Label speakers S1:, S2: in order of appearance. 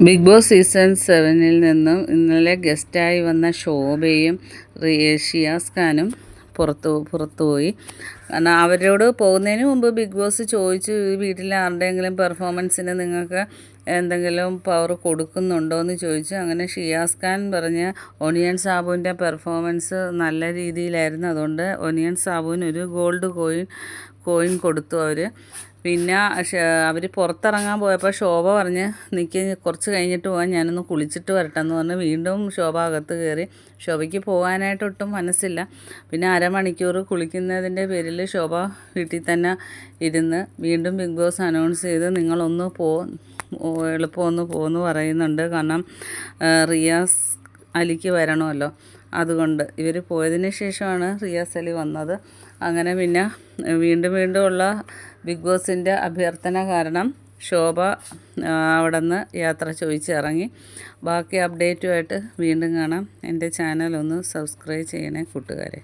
S1: Big boss season സെവനിൽ നിന്നും ഇന്നലെ ഗസ്റ്റായി വന്ന ശോഭയും ഷിയാസ് ഖാനും പുറത്തു പുറത്തുപോയി. കാരണം അവരോട് പോകുന്നതിന് മുമ്പ് ബിഗ് ബോസ് ചോദിച്ചു ഈ വീട്ടിലെ ആരുടെയെങ്കിലും പെർഫോമൻസിന് നിങ്ങൾക്ക് എന്തെങ്കിലും പവർ കൊടുക്കുന്നുണ്ടോ എന്ന് ചോദിച്ചു. അങ്ങനെ ഷിയാസ് ഖാൻ പറഞ്ഞ് ഒനിയൻ സാബുവിന്റെ പെർഫോമൻസ് നല്ല രീതിയിലായിരുന്നു. അതുകൊണ്ട് ഒനിയൻ സാബുവിന് ഒരു ഗോൾഡ് കോയിൻ കോയിൻ കൊടുത്തു അവർ പിന്നെ അവർ പുറത്തിറങ്ങാൻ പോയപ്പോൾ ശോഭ പറഞ്ഞ് നിൽക്കി കുറച്ച് കഴിഞ്ഞിട്ട് പോകാൻ ഞാനൊന്ന് കുളിച്ചിട്ട് വരട്ടെ എന്ന് പറഞ്ഞ് വീണ്ടും ശോഭ അകത്ത് കയറി ശോഭയ്ക്ക് പോകാനായിട്ട് ഒട്ടും മനസ്സില്ല. പിന്നെ അരമണിക്കൂർ കുളിക്കുന്നതിന്റെ പേരിൽ ശോഭ വീട്ടിൽ തന്നെ ഇരുന്ന് വീണ്ടും ബിഗ് ബോസ് അനൗൺസ് ചെയ്ത് നിങ്ങളൊന്ന് പോ എളുപ്പമൊന്ന് പോകുമെന്ന് പറയുന്നുണ്ട്. കാരണം റിയാസ് അലിക്ക് വരണമല്ലോ. അതുകൊണ്ട് ഇവർ പോയതിന് ശേഷമാണ് റിയാസ് അലി വന്നത്. അങ്ങനെ പിന്നെ വീണ്ടും വീണ്ടും ഉള്ള ബിഗ് ബോസിന്റെ അഭ്യർത്ഥന കാരണം ശോഭ അവിടെ നിന്ന് യാത്ര ചോദിച്ചിറങ്ങി. ബാക്കി അപ്ഡേറ്റുമായിട്ട് വീണ്ടും കാണാം. എന്റെ ചാനൽ ഒന്ന് സബ്സ്ക്രൈബ് ചെയ്യണേ കൂട്ടുകാരെ.